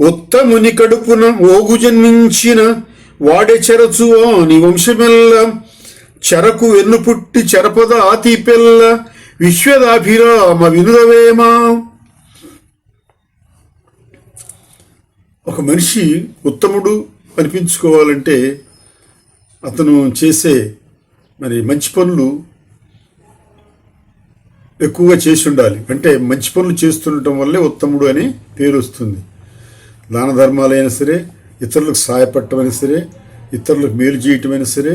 ఉత్తముని కడుపున ఓగు జన్మించిన వాడే చెరచు నీ వంశమెల్ల. చెరకు వెన్ను పుట్టి చెరపద ఆతి పిల్ల. విశ్వదాభిరామ వినుదవేమా? ఒక మనిషి ఉత్తముడు అనిపించుకోవాలంటే అతను చేసే మరి మంచి పనులు ఎక్కువగా చేసి ఉండాలి. అంటే మంచి పనులు చేస్తుండటం వల్లే ఉత్తముడు అని పేరు వస్తుంది. దాన ధర్మాలైనా సరే ఇతరులకు సహాయపడటమైనా సరే ఇతరులకు మేలు చేయటమైనా సరే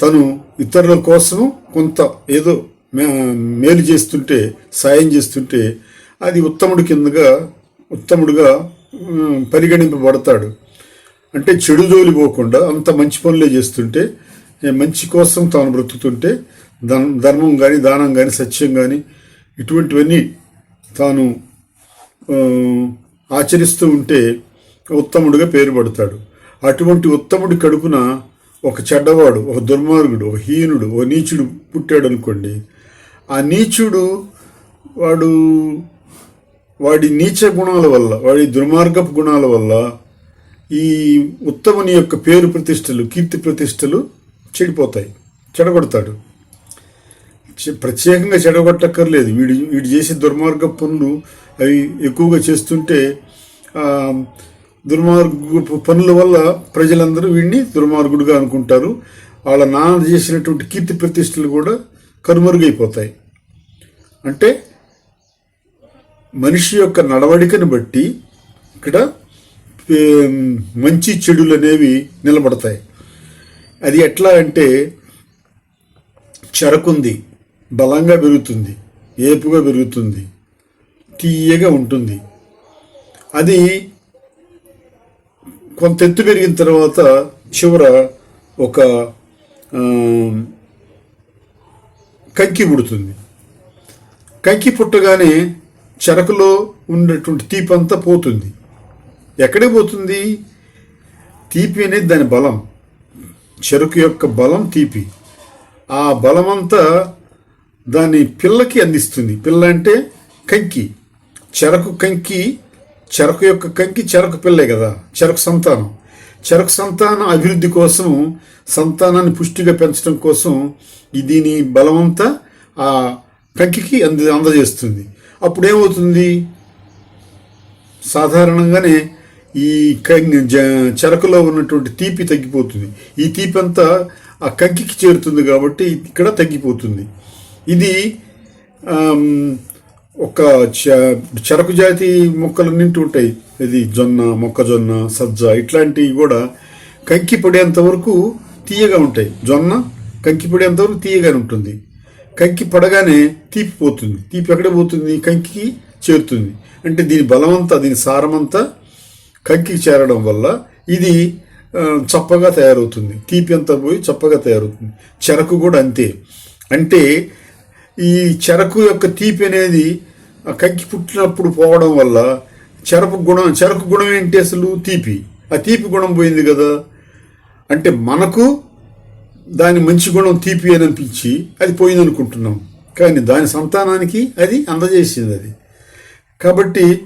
తను ఇతరుల కోసం కొంత ఏదో మే- మేలు చేస్తుంటే సాయం చేస్తుంటే అది ఉత్తముడి కిందగా ఉత్తముడుగా పరిగణింపబడతాడు. అంటే చెడు జోలి పోకుండా అంత మంచి పనులే చేస్తుంటే మంచి కోసం తాను బ్రతుకుతుంటే ధర్మం కానీ దానం కానీ సత్యం కానీ ఇటువంటివన్నీ తాను ఆచరిస్తూ ఉంటే ఉత్తముడుగా పేరు పడతాడు. అటువంటి ఉత్తముడి కడుపున ఒక చెడ్డవాడు ఒక దుర్మార్గుడు ఒక హీనుడు ఒక నీచుడు పుట్టాడు అనుకోండి ఆ నీచుడు వాడు వాడి నీచ గుణాల వల్ల వాడి దుర్మార్గపు గుణాల వల్ల ఈ ఉత్తముని యొక్క పేరు ప్రతిష్టలు కీర్తి ప్రతిష్టలు చెడిపోతాయి చెడగొడతాడు. ప్రత్యేకంగా చెడగొట్టక్కర్లేదు. వీడు వీడు చేసే దుర్మార్గ పనులు అవి ఎక్కువగా చేస్తుంటే దుర్మార్గ పనుల వల్ల ప్రజలందరూ వీడిని దుర్మార్గుడుగా అనుకుంటారు. వాళ్ళ నాన్న చేసినటువంటి కీర్తి ప్రతిష్టలు కూడా కనుమరుగైపోతాయి. అంటే మనిషి యొక్క నడవడికను బట్టి ఇక్కడ మంచి చెడులు అనేవి నిలబడతాయి. అది ఎట్లా అంటే చెరకుంది. బలంగా పెరుగుతుంది ఏపుగా పెరుగుతుంది తీయగా ఉంటుంది. అది కొంత ఎత్తు పెరిగిన తర్వాత చివర ఒక కంకి పుడుతుంది. కంకి పుట్టగానే చెరకులో ఉన్నటువంటి తీపి అంతా పోతుంది. ఎక్కడే పోతుంది? తీపి అనేది దాని బలం. చెరుకు యొక్క బలం తీపి. ఆ బలమంతా దాని పిల్లకి అందిస్తుంది. పిల్ల అంటే కంకి. చెరకు కంకి చెరకు యొక్క కంకి చెరకు పిల్లే కదా చెరకు సంతానం. చెరకు సంతాన అభివృద్ధి కోసం సంతానాన్ని పుష్టిగా పెంచడం కోసం దీని బలమంతా ఆ కంకికి అంది అందజేస్తుంది. అప్పుడు ఏమవుతుంది సాధారణంగానే ఈ కంగి జ- చెరకులో ఉన్నటువంటి తీపి తగ్గిపోతుంది. ఈ తీపి అంతా ఆ కంకికి చేరుతుంది కాబట్టి ఇక్కడ తగ్గిపోతుంది. ఇది ఒక చ- చెరకు జాతి మొక్కలన్నింటి ఉంటాయి. ఇది జొన్న మొక్కజొన్న సజ్జ ఇట్లాంటివి కూడా కంకి పడేంత వరకు తీయగా ఉంటాయి. జొన్న కంకి పడేంత వరకు తీయగానే ఉంటుంది. కంకి పడగానే తీపి పోతుంది. తీపి ఎక్కడ పోతుంది? కంకికి చేరుతుంది. అంటే దీని బలమంతా దీని సారమంతా కంకికి చేరడం వల్ల ఇది చప్పగా తయారవుతుంది. తీపి అంతా పోయి చప్పగా తయారవుతుంది. చెరకు కూడా అంతే. అంటే ఈ చెరకు యొక్క తీపి అనేది ఆ కంకి పుట్టినప్పుడు పోవడం వల్ల చెరకు గుణం చెరకు గుణం ఏంటి అసలు? తీపి. ఆ తీపి గుణం పోయింది కదా. అంటే మనకు దాని మంచి గుణం తీపి అని అనిపించి అది పోయిందనుకుంటున్నాం కానీ దాని సంతానానికి అది అందజేసింది అది. కాబట్టి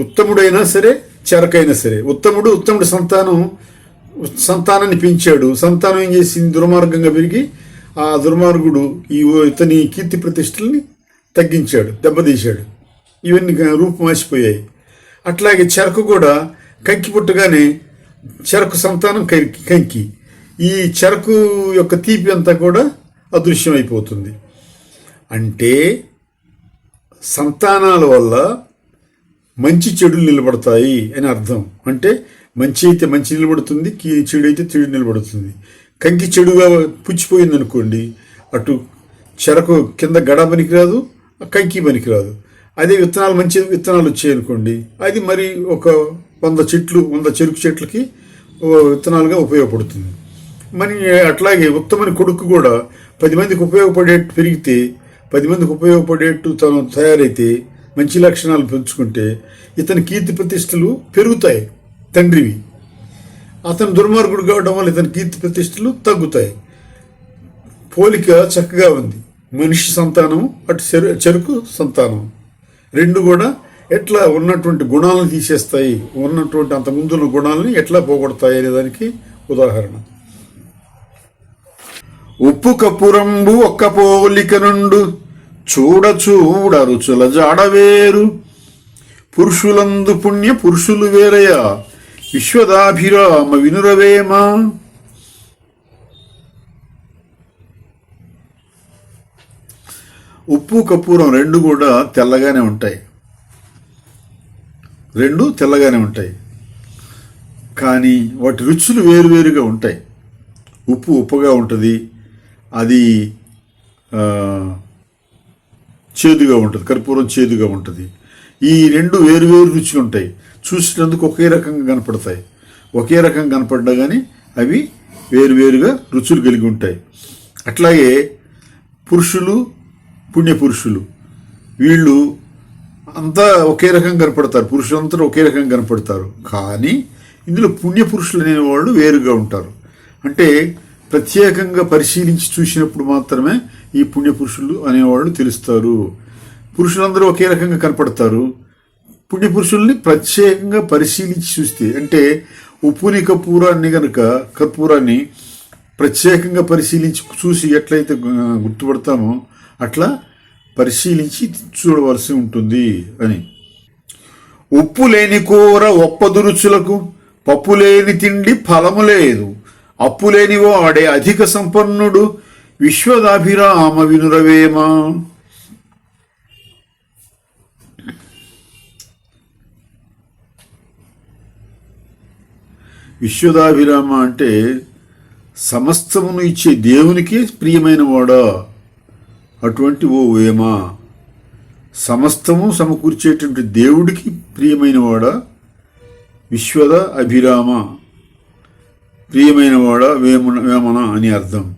ఉత్తముడైనా సరే చెరకైనా సరే ఉత్తముడు ఉత్తముడు సంతానం సంతానాన్ని పెంచాడు. సంతానం ఏం చేసింది? దుర్మార్గంగా పెరిగి ఆ దుర్మార్గుడు ఈ ఇతని కీర్తి ప్రతిష్టల్ని తగ్గించాడు దెబ్బతీశాడు. ఇవన్నీ రూపు మార్చిపోయాయి అట్లాగే చెరకు కూడా కంకి పుట్టగానే చెరకు సంతానం కంకి కంకి. ఈ చెరకు యొక్క తీపి అంతా కూడా అదృశ్యమైపోతుంది. అంటే సంతానాల వల్ల మంచి చెడులు నిలబడతాయి అని అర్థం. అంటే మంచి అయితే మంచి నిలబడుతుంది చెడు అయితే చెడు నిలబడుతుంది. కంకి చెడుగా పుచ్చిపోయింది అనుకోండి అటు చెరకు కింద గడ పనికిరాదు కంకి పనికిరాదు. అదే విత్తనాలు మంచి విత్తనాలు వచ్చాయనుకోండి అది మరి ఒక వంద చెట్లు వంద చెరుకు చెట్లకి విత్తనాలుగా ఉపయోగపడుతుంది. మరి అట్లాగే ఉత్తమని కొడుకు కూడా పది మందికి ఉపయోగపడేట్టు పెరిగితే పది మందికి ఉపయోగపడేట్టు తను తయారైతే మంచి లక్షణాలు పెంచుకుంటే ఇతని కీర్తి ప్రతిష్టలు పెరుగుతాయి తండ్రివి. అతను దుర్మార్గుడు కావడం వల్ల ఇతని కీర్తి ప్రతిష్టలు తగ్గుతాయి. పోలిక చక్కగా ఉంది. మనిషి సంతానం అటు చెరు చెరుకు సంతానం రెండు కూడా ఎట్లా ఉన్నటువంటి గుణాలను తీసేస్తాయి ఉన్నటువంటి అంత ముందున్న గుణాలని ఎట్లా పోగొడతాయి అనే దానికి ఉదాహరణ. ఉప్పు కపురంబు ఒక్క పోలిక నుండు చూడ చూడ రుచుల జాడవేరు పురుషులందు పుణ్య పురుషులు వేరయా? విశ్వదాభిరామ వినురవేమా? ఉప్పు కర్పూరం రెండు కూడా తెల్లగానే ఉంటాయి. రెండు తెల్లగానే ఉంటాయి. కానీ వాటి రుచులు వేరువేరుగా ఉంటాయి. ఉప్పు ఉప్పుగా ఉంటుంది. అది చేదుగా ఉంటుంది. కర్పూరం చేదుగా ఉంటుంది. ఈ రెండు వేరువేరు రుచులు ఉంటాయి. చూసినందుకు ఒకే రకంగా కనపడతాయి. ఒకే రకంగా కనపడ్డా కానీ అవి వేరువేరుగా రుచులు కలిగి ఉంటాయి. అట్లాగే పురుషులు పుణ్యపురుషులు వీళ్ళు అంతా ఒకే రకంగా కనపడతారు. పురుషులంతా ఒకే రకంగా కనపడతారు. కానీ ఇందులో పుణ్యపురుషులు అనేవాళ్ళు వేరుగా ఉంటారు. అంటే ప్రత్యేకంగా పరిశీలించి చూసినప్పుడు మాత్రమే ఈ పుణ్యపురుషులు అనేవాళ్ళు తెలుస్తారు. పురుషులందరూ ఒకే రకంగా కనపడతారు. పుణ్య పురుషుల్ని ప్రత్యేకంగా పరిశీలించి చూస్తే అంటే ఉప్పుని కర్పూరాన్ని కనుక కర్పూరాన్ని ప్రత్యేకంగా పరిశీలించి చూసి ఎట్లయితే గుర్తుపడతామో అట్లా పరిశీలించి చూడవలసి ఉంటుంది అని. ఉప్పు లేని కూర ఒప్పదు రుచులకు పప్పు లేని తిండి ఫలము లేదు. అప్పు లేని వాడే అధిక సంపన్నుడు విశ్వదాభిరామ వినురవేమా? విశ్వదాభిరామ అంటే సమస్తమును ఇచ్చే దేవునికి ప్రియమైన వాడా అటువంటి ఓ వేమ సమస్తము సమకూర్చేటువంటి దేవుడికి ప్రియమైనవాడా విశ్వద అభిరామ. ప్రియమైనవాడా వేమన వేమన అని అర్థం.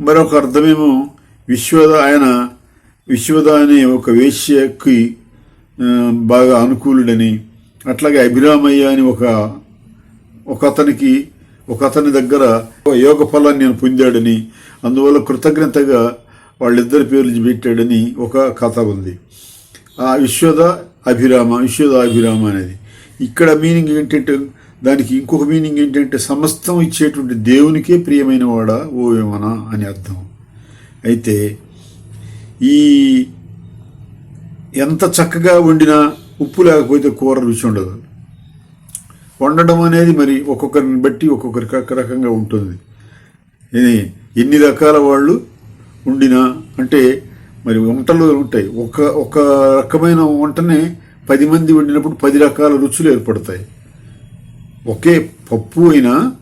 మరొక అర్థమేమో విశ్వద ఆయన విశ్వద అనే ఒక వేశ్యకి బాగా అనుకూలుడని అట్లాగే అభిరామయ్య అని ఒక ఒక అతనికి ఒక అతని దగ్గర ఒక యోగ ఫలాన్ని నేను పొందాడని అందువల్ల కృతజ్ఞతగా వాళ్ళిద్దరి పేర్లు పెట్టాడని ఒక కథ ఉంది. ఆ విశ్వద అభిరామ విశ్వద అభిరామ అనేది. ఇక్కడ మీనింగ్ ఏంటంటే దానికి ఇంకొక మీనింగ్ ఏంటంటే సమస్తం ఇచ్చేటువంటి దేవునికే ప్రియమైన వాడా ఓ ఏమనా అని అర్థం. అయితే ఈ ఎంత చక్కగా వండినా ఉప్పు లేకపోతే కూర రుచి ఉండదు. వండడం అనేది మరి ఒక్కొక్కరిని బట్టి ఒక్కొక్కరి ఒక రకంగా ఉంటుంది. ఇది ఎన్ని రకాల వాళ్ళు వండినా అంటే మరి వంటలు ఉంటాయి. ఒక ఒక రకమైన వంటనే పది మంది వండినప్పుడు పది రకాల రుచులు ఏర్పడతాయి. ఒకే పప్పు అయినా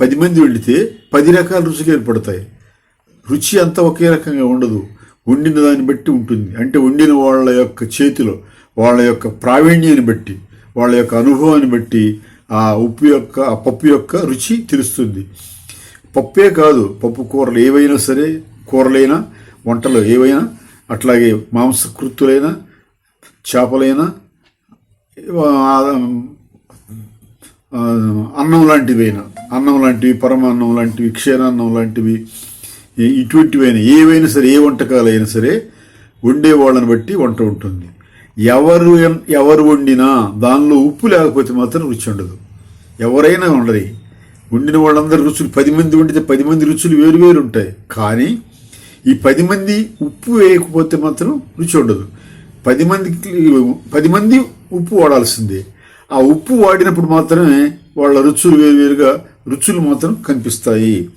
పది మంది వండితే పది రకాల రుచులు ఏర్పడతాయి. రుచి అంతా ఒకే రకంగా ఉండదు. వండిన దాన్ని బట్టి ఉంటుంది. అంటే వండిన వాళ్ళ యొక్క చేతిలో వాళ్ళ యొక్క ప్రావీణ్యాన్ని బట్టి వాళ్ళ యొక్క అనుభవాన్ని బట్టి ఆ ఉప్పు యొక్క ఆ పప్పు యొక్క రుచి తెలుస్తుంది. పప్పే కాదు పప్పు కూరలు ఏవైనా సరే కూరలైనా వంటలు ఏవైనా అట్లాగే మాంసకృత్తులైనా చేపలైనా అన్నం లాంటివైనా అన్నం లాంటివి పరమాన్నం లాంటివి క్షీరాన్నం లాంటివి ఇటువంటివైనా ఏవైనా సరే ఏ వంటకాలైనా సరే వండే వాళ్ళని బట్టి వంట ఉంటుంది. ఎవరు ఎవరు వండినా దానిలో ఉప్పు లేకపోతే మాత్రం రుచి ఉండదు. ఎవరైనా ఉండరు వండిన వాళ్ళందరి రుచులు పది మంది వండితే పది మంది రుచులు వేరు వేరు ఉంటాయి. కానీ ఈ పది మంది ఉప్పు వేయకపోతే మాత్రం రుచి ఉండదు. పది మందికి పది మంది ఉప్పు వాడాల్సిందే. ఆ ఉప్పు వాడినప్పుడు మాత్రమే వాళ్ళ రుచులు వేరువేరుగా రుచులు మాత్రం కనిపిస్తాయి.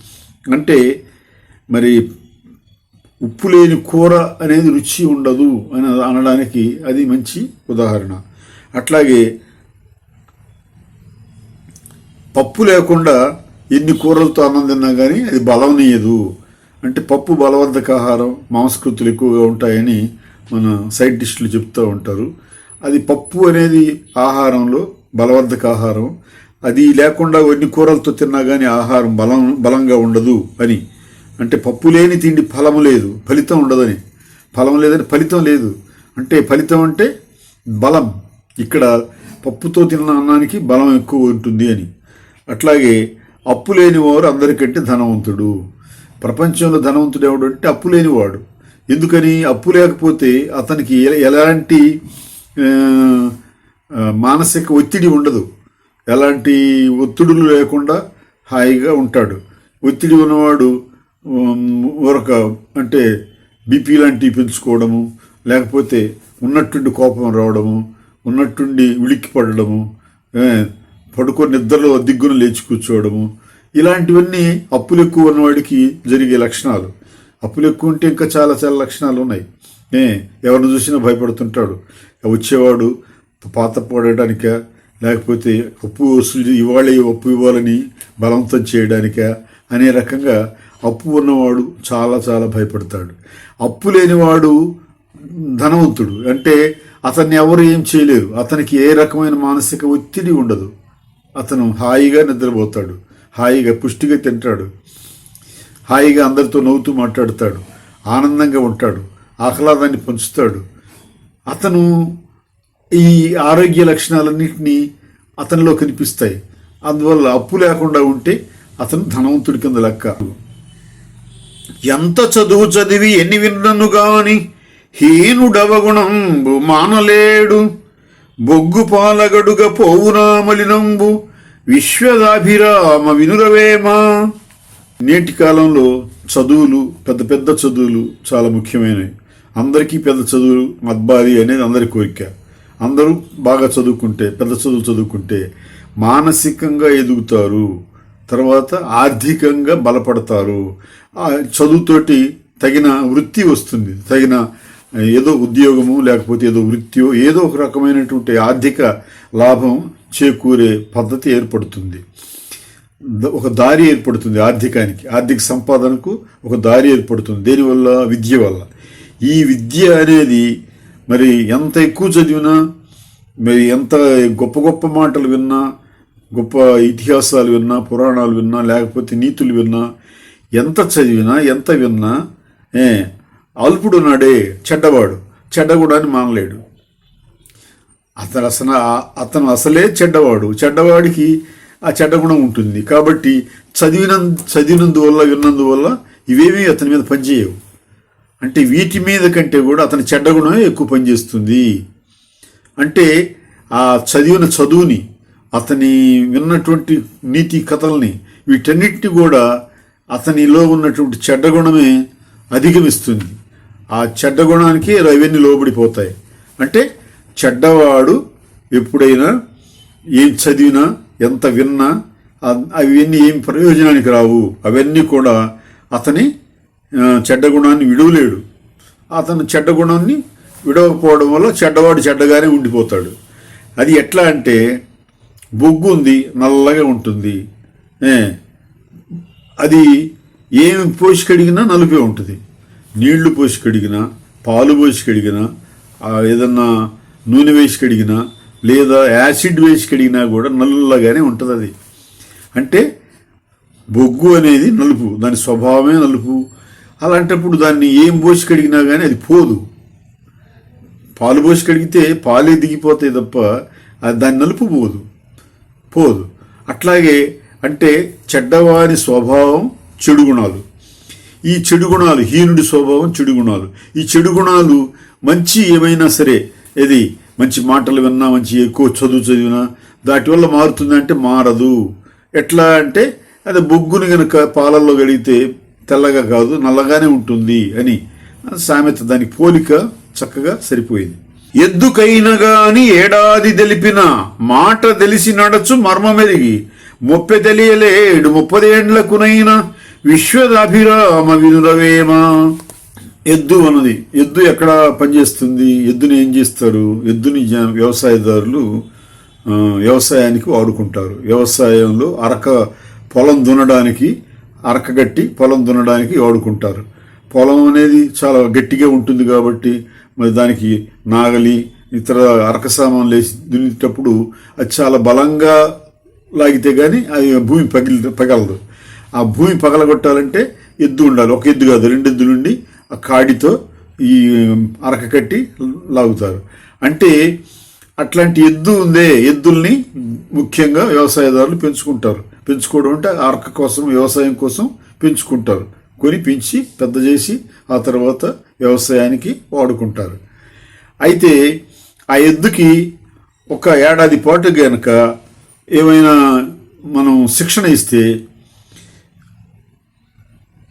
అంటే మరి ఉప్పు లేని కూర అనేది రుచి ఉండదు అని అనడానికి అది మంచి ఉదాహరణ. అట్లాగే పప్పు లేకుండా ఎన్ని కూరలతో అన్నం తిన్నా కానీ అది బలవనీయదు. అంటే పప్పు బలవర్ధక ఆహారం మాంసకృతులు ఎక్కువగా ఉంటాయని మన సైంటిస్టులు చెప్తూ ఉంటారు. అది పప్పు అనేది ఆహారంలో బలవర్ధక ఆహారం అది లేకుండా ఎన్ని కూరలతో తిన్నా కానీ ఆహారం బలం బలంగా ఉండదు అని. అంటే పప్పు లేని తిండి ఫలం లేదు ఫలితం ఉండదని. ఫలం లేదని ఫలితం లేదు. అంటే ఫలితం అంటే బలం. ఇక్కడ పప్పుతో తిన్న అన్నానికి బలం ఎక్కువ ఉంటుంది అని. అట్లాగే అప్పు లేనివారు అందరికంటే ధనవంతుడు. ప్రపంచంలో ధనవంతుడు ఎవడు అంటే అప్పు లేనివాడు. ఎందుకని? అప్పు లేకపోతే అతనికి ఎలాంటి మానసిక ఒత్తిడి ఉండదు. ఎలాంటి ఒత్తిడులు లేకుండా హాయిగా ఉంటాడు. ఒత్తిడి ఉన్నవాడు ఉమ్, అంటే బీపీ లాంటివి పెంచుకోవడము లేకపోతే ఉన్నట్టుండి కోపం రావడము ఉన్నట్టుండి ఉలిక్కి పడడము పడుకొని నిద్రలో దిగ్గున లేచి కూర్చోవడము. ఇలాంటివన్నీ అప్పులు ఎక్కువ ఉన్నవాడికి జరిగే లక్షణాలు. అప్పులు ఎక్కువ ఉంటే ఇంకా చాలా చాలా లక్షణాలు ఉన్నాయి. ఏ ఎవరిని చూసినా భయపడుతుంటాడు. వచ్చేవాడు పాత పడడానిక లేకపోతే అప్పు వసూలు ఇవాళ అప్పు ఇవ్వాలని బలవంతం చేయడానిక అనే రకంగా అప్పు ఉన్నవాడు చాలా చాలా భయపడతాడు. అప్పు లేనివాడు ధనవంతుడు. అంటే అతన్ని ఎవరు ఏం చేయలేరు. అతనికి ఏ రకమైన మానసిక ఒత్తిడి ఉండదు. అతను హాయిగా నిద్రపోతాడు హాయిగా పుష్టిగా తింటాడు హాయిగా అందరితో నవ్వుతూ మాట్లాడతాడు ఆనందంగా ఉంటాడు ఆహ్లాదాన్ని పంచుతాడు. అతను ఈ ఆరోగ్య లక్షణాలన్నింటినీ అతనిలో కనిపిస్తాయి. అందువల్ల అప్పు లేకుండా ఉంటే అతను ధనవంతుడి కింద లెక్క. ఎంత చదువు చదివి ఎన్ని విన్నను కాని హీనుడవగుణం మానలేడు. బొగ్గు పాలగడుగ పోవునామలినంబు విశ్వదాభిరామ వినురవేమా. నేటి కాలంలో చదువులు పెద్ద పెద్ద చదువులు చాలా ముఖ్యమైనవి. అందరికీ పెద్ద చదువులు మద్బాలి అనేది అందరి కోరిక. అందరూ బాగా చదువుకుంటే పెద్ద చదువులు చదువుకుంటే మానసికంగా ఎదుగుతారు. తర్వాత ఆర్థికంగా బలపడతారు. ఆ చదువుతోటి తగిన వృత్తి వస్తుంది. తగిన ఏదో ఉద్యోగము లేకపోతే ఏదో వృత్తియో ఏదో ఒక రకమైనటువంటి ఆర్థిక లాభం చేకూరే పద్ధతి ఏర్పడుతుంది. ఒక దారి ఏర్పడుతుంది ఆర్థికానికి ఆర్థిక సంపాదనకు ఒక దారి ఏర్పడుతుంది. దేనివల్ల విద్య వల్ల. ఈ విద్య అనేది మరి ఎంత ఎక్కువ చదివినా మరి ఎంత గొప్ప గొప్ప మాటలు విన్నా గొప్ప ఇతిహాసాలు విన్నా పురాణాలు విన్నా లేకపోతే నీతులు విన్నా ఎంత చదివినా ఎంత విన్నా అల్పుడు నాడే చెడ్డవాడు. చెడ్డగూడాన్ని మానలేడు. అతను అసలు అతను అసలే చెడ్డవాడు. చెడ్డవాడికి ఆ చెడ్డ గుణం ఉంటుంది. కాబట్టి చదివిన చదివినందువల్ల విన్నందువల్ల ఇవేమీ అతని మీద పనిచేయవు. అంటే వీటి మీద కంటే కూడా అతని చెడ్డ గుణమే ఎక్కువ పనిచేస్తుంది. అంటే ఆ చదివిన చదువుని అతని విన్నటువంటి నీతి కథల్ని వీటన్నిటిని కూడా అతనిలో ఉన్నటువంటి చెడ్డ గుణమే అధిగమిస్తుంది. ఆ చెడ్డ గుణానికి అవన్నీ లోబడిపోతాయి. అంటే చెడ్డవాడు ఎప్పుడైనా ఏం చదివినా ఎంత విన్నా అవన్నీ ఏం ప్రయోజనానికి రావు. అవన్నీ కూడా అతని చెడ్డ గుణాన్ని విడవలేడు. అతను చెడ్డ గుణాన్ని విడవకపోవడం వల్ల చెడ్డవాడు చెడ్డగానే ఉండిపోతాడు. అది ఎట్లా అంటే బొగ్గు ఉంది నల్లగా ఉంటుంది. అది ఏమి పోసి కడిగినా నలుపే ఉంటుంది. నీళ్ళు పోసి కడిగినా పాలు పోసి కడిగినా ఏదన్నా నూనె వేసి కడిగినా లేదా యాసిడ్ వేసి కడిగినా కూడా నల్లగానే ఉంటుంది అది అంటే బొగ్గు అనేది నలుపు దాని స్వభావమే నలుపు. అలాంటప్పుడు దాన్ని ఏం పోసి కడిగినా కానీ అది పోదు. పాలు పోసి కడిగితే పాలే దిగిపోతాయి తప్ప అది దాని నలుపు పోదు. పోదు. అట్లాగే అంటే చెడ్డవారి స్వభావం చెడు గుణాలు ఈ చెడు గుణాలు హీనుడి స్వభావం చెడు గుణాలు. ఈ చెడు గుణాలు మంచి ఏమైనా సరే ఇది మంచి మాటలు విన్నా మంచి ఎక్కువ చదువు చదివినా దాటి వల్ల మారుతుందంటే మారదు. ఎట్లా అంటే అది బొగ్గుని కనుక పాలల్లో గడిగితే తెల్లగా కాదు నల్లగానే ఉంటుంది అని. సామెత దాని పోలిక చక్కగా సరిపోయింది. ఎద్దుకైన గాని ఏడాది తెలిపిన మాట తెలిసి నడచు మర్మమెరిగి. ముప్పె తెలియలేడు ముప్పదేండ్లకునైనా విశ్వదాభిరామ వినురవేమ ఎద్దు అన్నది ఎద్దు ఎక్కడ పనిచేస్తుంది ఎద్దుని ఏం చేస్తారు ఎద్దుని వ్యవసాయదారులు వ్యవసాయానికి వాడుకుంటారు. వ్యవసాయంలో అరక పొలం దున్నడానికి అరకగట్టి పొలం దున్నడానికి వాడుకుంటారు. పొలం అనేది చాలా గట్టిగా ఉంటుంది కాబట్టి మరి దానికి నాగలి ఇతర అరక సామాన్లు వేసి దున్నేటప్పుడు అది చాలా బలంగా లాగితే కానీ అది భూమి పగిలి పగలదు. ఆ భూమి పగలగొట్టాలంటే ఎద్దు ఉండాలి. ఒక ఎద్దు కాదు రెండు ఎద్దులు ఉండి ఆ కాడితో ఈ అరక కట్టి లాగుతారు. అంటే అట్లాంటి ఎద్దు ఉందే ఎద్దుల్ని ముఖ్యంగా వ్యవసాయదారులు పెంచుకుంటారు. పెంచుకోవడం అంటే అరక కోసం వ్యవసాయం కోసం పెంచుకుంటారు. కొని పెంచి పెద్ద చేసి ఆ తర్వాత వ్యవసాయానికి వాడుకుంటారు. అయితే ఆ ఎద్దుకి ఒక ఏడాది పాటు కనుక ఏమైనా మనం శిక్షణ ఇస్తే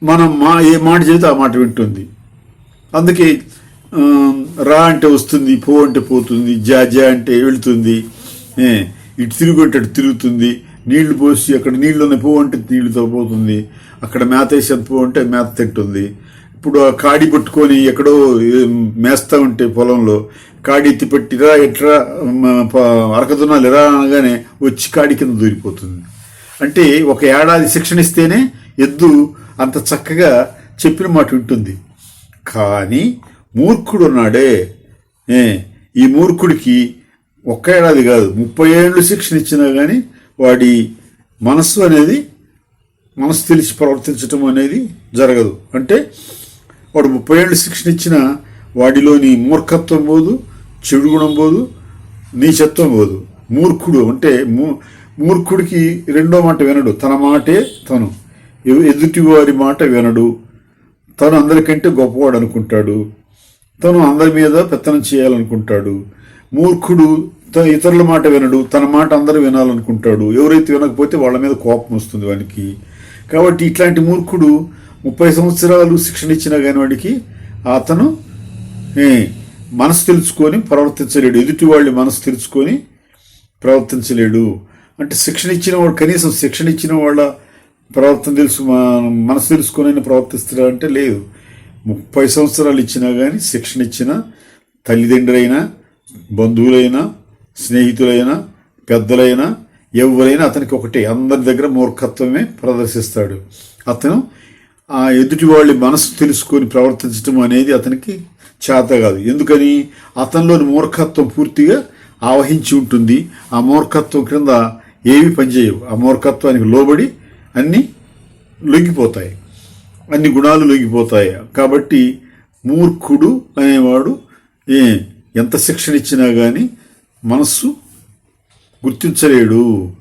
మనం మా ఏ మాట చెబితే ఆ మాట వింటుంది. అందుకే రా అంటే వస్తుంది పో అంటే పోతుంది జా జా అంటే వెళుతుంది. ఇటు తిరుగుంటే అటు తిరుగుతుంది. నీళ్ళు పోసి అక్కడ నీళ్ళు ఉన్న పో అంటే నీళ్ళుతో పోతుంది. అక్కడ మేత వేసేది పో అంటే మేత తింటుంది. ఇప్పుడు ఆ కాడి పట్టుకొని ఎక్కడో మేస్తా ఉంటే పొలంలో కాడి ఎత్తి పెట్టిరా ఎట్రా అరకదున్నాలు ఎరా అనగానే వచ్చి కాడి కింద దూరిపోతుంది. అంటే ఒక ఏడాది శిక్షణ ఇస్తేనే ఎద్దు అంత చక్కగా చెప్పిన మాట వింటుంది. కానీ మూర్ఖుడు ఉన్నాడే ఈ మూర్ఖుడికి ఒక్క ఏడాది కాదు ముప్పై ఏళ్ళు శిక్షణ ఇచ్చినా కానీ వాడి మనస్సు అనేది మనసు తెలిసి ప్రవర్తించటం అనేది జరగదు. అంటే వాడు ముప్పై ఏళ్ళు శిక్షణ ఇచ్చిన వాడిలోని మూర్ఖత్వం పోదు చెడు గుణం పోదు నీచత్వం పోదు. మూర్ఖుడు అంటే మూ మూర్ఖుడికి రెండో మాట వినడు. తన మాటే తను. ఎదుటివారి ఎదుటి వారి మాట వినడు. తను అందరికంటే గొప్పవాడు అనుకుంటాడు తను అందరి మీద పెత్తనం చేయాలనుకుంటాడు. మూర్ఖుడు తన ఇతరుల మాట వినడు. తన మాట అందరూ వినాలనుకుంటాడు. ఎవరైతే వినకపోతే వాళ్ళ మీద కోపం వస్తుంది వానికి. కాబట్టి ఇట్లాంటి మూర్ఖుడు ముప్పై సంవత్సరాలు శిక్షణ ఇచ్చినా కానీ వాడికి అతను మనసు తెలుసుకొని ప్రవర్తించలేడు. ఎదుటి వాళ్ళ మనసు తెలుసుకొని ప్రవర్తించలేడు. అంటే శిక్షణ ఇచ్చిన వాడు కనీసం శిక్షణ ఇచ్చిన వాళ్ళ ప్రవర్తన తెలుసు మా- మనసు తెలుసుకొని ప్రవర్తిస్తాడా అంటే లేదు. ముప్పై సంవత్సరాలు ఇచ్చినా కానీ శిక్షణ ఇచ్చిన తల్లిదండ్రులైనా బంధువులైనా స్నేహితులైనా పెద్దలైనా ఎవరైనా అతనికి ఒకటే. అందరి దగ్గర మూర్ఖత్వమే ప్రదర్శిస్తాడు. అతను ఆ ఎదుటి వాళ్ళ మనసు తెలుసుకొని ప్రవర్తించడం అనేది అతనికి చేత కాదు. ఎందుకని? అతనిలోని మూర్ఖత్వం పూర్తిగా ఆవహించి ఉంటుంది. ఆ మూర్ఖత్వం క్రింద ఏవి పనిచేయవు. ఆ మూర్ఖత్వానికి లోబడి అన్నీ లొంగిపోతాయి. అన్ని గుణాలు లొంగిపోతాయి. కాబట్టి మూర్ఖుడు అనేవాడు ఏ ఎంత శిక్షణ ఇచ్చినా కానీ మనస్సు గుర్తించలేడు.